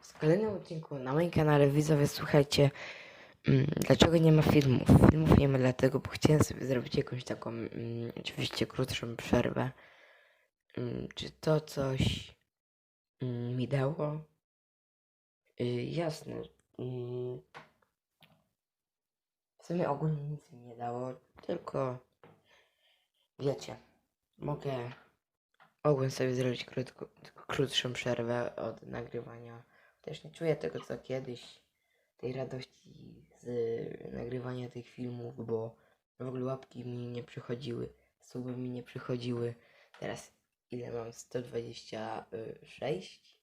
W kolejnym odcinku na moim kanale widzowie słuchajcie, mm, dlaczego nie ma filmów. Filmów nie ma dlatego, bo chciałem sobie zrobić jakąś taką, mm, oczywiście krótszą przerwę. Mm, czy to coś mi dało? Y, jasne. W sumie ogólnie nic mi nie dało, tylko wiecie, mogę mogłem sobie zrobić krótko, krótszą przerwę od nagrywania. Też nie czuję tego co kiedyś, tej radości z nagrywania tych filmów, bo w ogóle łapki mi nie przychodziły, suby mi nie przychodziły. Teraz ile mam? 126?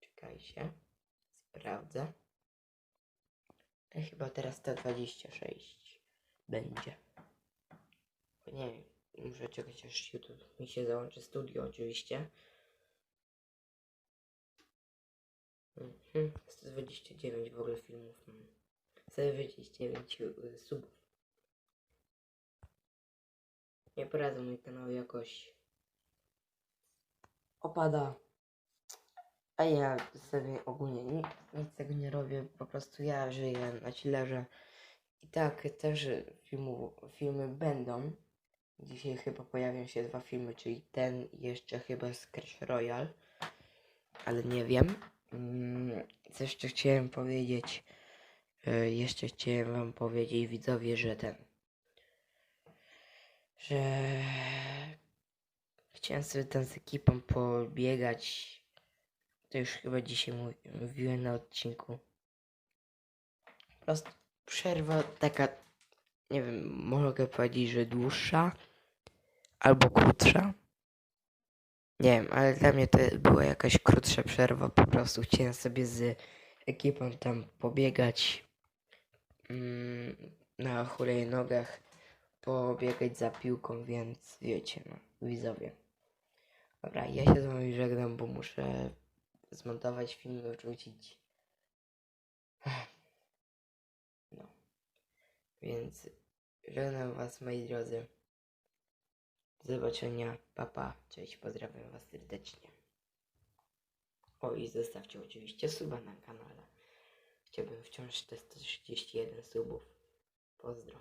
Czekajcie, sprawdzę. E, Chyba teraz 126 będzie. Nie wiem, muszę czekać aż YouTube mi się załączy studio oczywiście. Mhm, 129 w ogóle filmów mam. 129 y, subów. Nie poradzę, mój kanał jakoś opada. A ja sobie ogólnie nic, nic tego nie robię, po prostu ja żyję na chillerze. I tak też filmu, filmy będą. Dzisiaj chyba pojawią się dwa filmy, czyli ten jeszcze chyba z Crash Royale. Ale nie wiem. Mm, Co jeszcze chciałem powiedzieć? E, Jeszcze chciałem wam powiedzieć widzowie, że ten. Że chciałem sobie tam z ekipą pobiegać. To już chyba dzisiaj mów- mówiłem na odcinku. Po prostu przerwa taka, nie wiem, mogę powiedzieć, że dłuższa albo krótsza. Nie wiem, ale dla mnie to była jakaś krótsza przerwa. Po prostu chciałem sobie z ekipą tam pobiegać mm, na hulajnogach, pobiegać za piłką, więc wiecie, no, widzowie. Dobra, ja się z wami żegnam, bo muszę zmontować film i wrzucić. No. Więc żegnam was, moi drodzy. Do zobaczenia. Papa. Cześć. Pozdrawiam was serdecznie. O i zostawcie oczywiście suba na kanale. Chciałbym wciąż te 131 subów. Pozdro.